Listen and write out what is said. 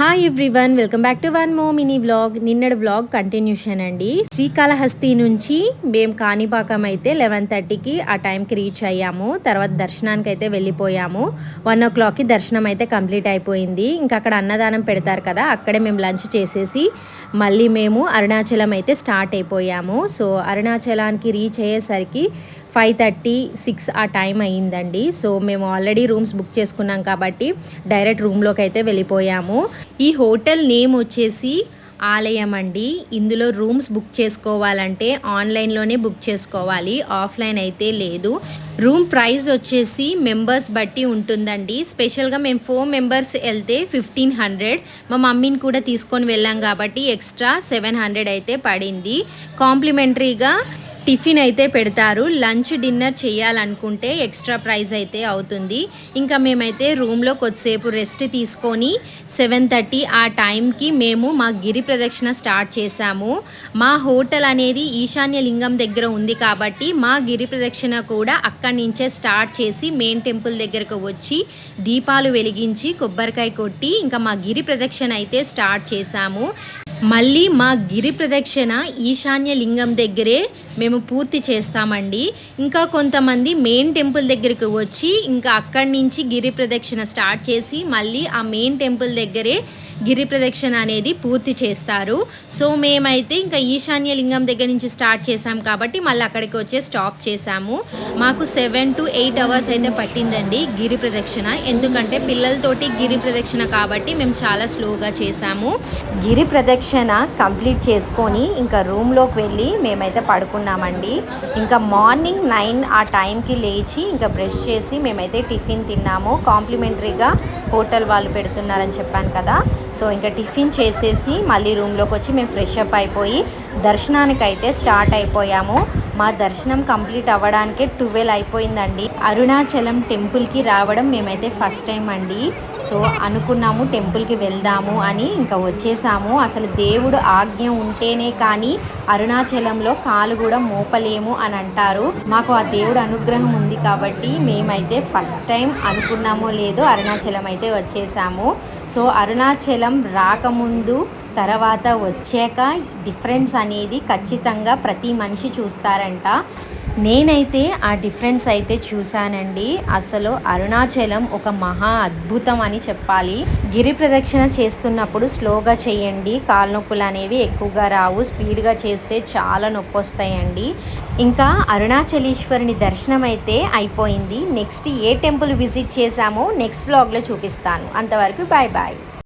Hi everyone welcome back to one more mini vlog నిన్నటి vlog continuation అండి. శ్రీకాళహస్తి నుంచి మేము కాణిపాకం అయితే లెవెన్ థర్టీకి ఆ టైంకి రీచ్ అయ్యాము. తర్వాత దర్శనానికి అయితే వెళ్ళిపోయాము. వన్ ఓ క్లాక్కి దర్శనం అయితే కంప్లీట్ అయిపోయింది. ఇంకా అక్కడ అన్నదానం పెడతారు కదా అక్కడే మేము లంచ్ చేసేసి మళ్ళీ మేము అరుణాచలం అయితే స్టార్ట్ అయిపోయాము. సో అరుణాచలానికి రీచ్ అయ్యేసరికి ఫైవ్ థర్టీ సిక్స్ ఆ టైం అయ్యిందండి. సో మేము ఆల్రెడీ రూమ్స్ బుక్ చేసుకున్నాం కాబట్టి డైరెక్ట్ రూమ్లోకి అయితే వెళ్ళిపోయాము. ఈ హోటల్ నేమ్ వచ్చేసి ఆలయం అండి. ఇందులో రూమ్స్ బుక్ చేసుకోవాలంటే ఆన్లైన్లోనే బుక్ చేసుకోవాలి. ఆఫ్లైన్ అయితే లేదు. రూమ్ ప్రైస్ వచ్చేసి మెంబర్స్ బట్టి ఉంటుందండి. స్పెషల్గా మేము ఫోర్ మెంబర్స్ వెళ్తే ఫిఫ్టీన్ హండ్రెడ్. మా మమ్మీని కూడా తీసుకొని వెళ్ళాం కాబట్టి ఎక్స్ట్రా సెవెన్ హండ్రెడ్ అయితే పడింది. కాంప్లిమెంటరీగా టిఫిన్ అయితే పెడతారు. లంచ్ డిన్నర్ చేయాలనుకుంటే ఎక్స్ట్రా ప్రైస్ అయితే అవుతుంది. ఇంకా మేమైతే రూమ్లో కొద్దిసేపు రెస్ట్ తీసుకొని సెవెన్ థర్టీ ఆ టైంకి మేము మా గిరి ప్రదక్షిణ స్టార్ట్ చేశాము. మా హోటల్ అనేది ఈశాన్య లింగం దగ్గర ఉంది కాబట్టి మా గిరి ప్రదక్షిణ కూడా అక్కడి నుంచే స్టార్ట్ చేసి మెయిన్ టెంపుల్ దగ్గరకు వచ్చి దీపాలు వెలిగించి కొబ్బరికాయ కొట్టి ఇంకా మా గిరి ప్రదక్షిణ అయితే స్టార్ట్ చేశాము. మళ్ళీ మా గిరి ప్రదక్షిణ ఈశాన్య లింగం దగ్గరే మేము పూర్తి చేస్తామండి. ఇంకా కొంతమంది మెయిన్ టెంపుల్ దగ్గరికి వచ్చి ఇంకా అక్కడి నుంచి గిరి ప్రదక్షిణ స్టార్ట్ చేసి మళ్ళీ ఆ మెయిన్ టెంపుల్ దగ్గరే గిరి ప్రదక్షిణ అనేది పూర్తి చేస్తారు. సో మేమైతే ఇంకా ఈశాన్య లింగం దగ్గర నుంచి స్టార్ట్ చేసాం కాబట్టి మళ్ళీ అక్కడికి వచ్చే స్టాప్ చేసాము. మాకు సెవెన్ టు ఎయిట్ అవర్స్ అయితే పట్టిందండి గిరి ప్రదక్షిణ. ఎందుకంటే పిల్లలతోటి గిరి ప్రదక్షిణ కాబట్టి మేము చాలా స్లోగా చేసాము. గిరి ప్రదక్షిణ కంప్లీట్ చేసుకొని ఇంకా రూమ్లోకి వెళ్ళి మేమైతే పడుకున్నామండి ఇంకా మార్నింగ్ నైన్ ఆ టైంకి లేచి ఇంకా బ్రష్ చేసి మేమైతే టిఫిన్ తిన్నాము. కాంప్లిమెంటరీగా హోటల్ వాళ్ళు పెడుతున్నారని చెప్పాను కదా. సో ఇంకా టిఫిన్ చేసేసి మళ్ళీ రూమ్లోకి వచ్చి మేము ఫ్రెష్ అప్ అయిపోయి దర్శనానికి అయితే స్టార్ట్ అయిపోయాము. మా దర్శనం కంప్లీట్ అవ్వడానికే ట్వెల్వ్ అయిపోయిందండి. అరుణాచలం టెంపుల్కి రావడం మేమైతే ఫస్ట్ టైం అండి. సో అనుకున్నాము టెంపుల్కి వెళ్దాము అని ఇంకా వచ్చేసాము. అసలు దేవుడు ఆజ్ఞ ఉంటేనే కానీ అరుణాచలంలో కాలు కూడా మోపలేము అని అంటారు. మాకు ఆ దేవుడు అనుగ్రహం ఉంది కాబట్టి మేమైతే ఫస్ట్ టైం అనుకున్నామో లేదో అరుణాచలం అయితే వచ్చేసాము. సో అరుణాచలం రాకముందు తర్వాత వచ్చాక డిఫరెన్స్ అనేది ఖచ్చితంగా ప్రతి మనిషి చూస్తారంట. నేనైతే ఆ డిఫరెన్స్ అయితే చూశానండి. అసలు అరుణాచలం ఒక మహా అద్భుతం అని చెప్పాలి. గిరి ప్రదక్షిణ చేస్తున్నప్పుడు స్లోగా చేయండి. కాళ్ళ నొప్పులు అనేవి ఎక్కువగా రావు. స్పీడ్గా చేస్తే చాలా నొప్పి వస్తాయండి ఇంకా అరుణాచలేశ్వరుని దర్శనం అయితే అయిపోయింది. నెక్స్ట్ ఏ టెంపుల్ విజిట్ చేశామో నెక్స్ట్ బ్లాగ్లో చూపిస్తాను. అంతవరకు బాయ్ బాయ్.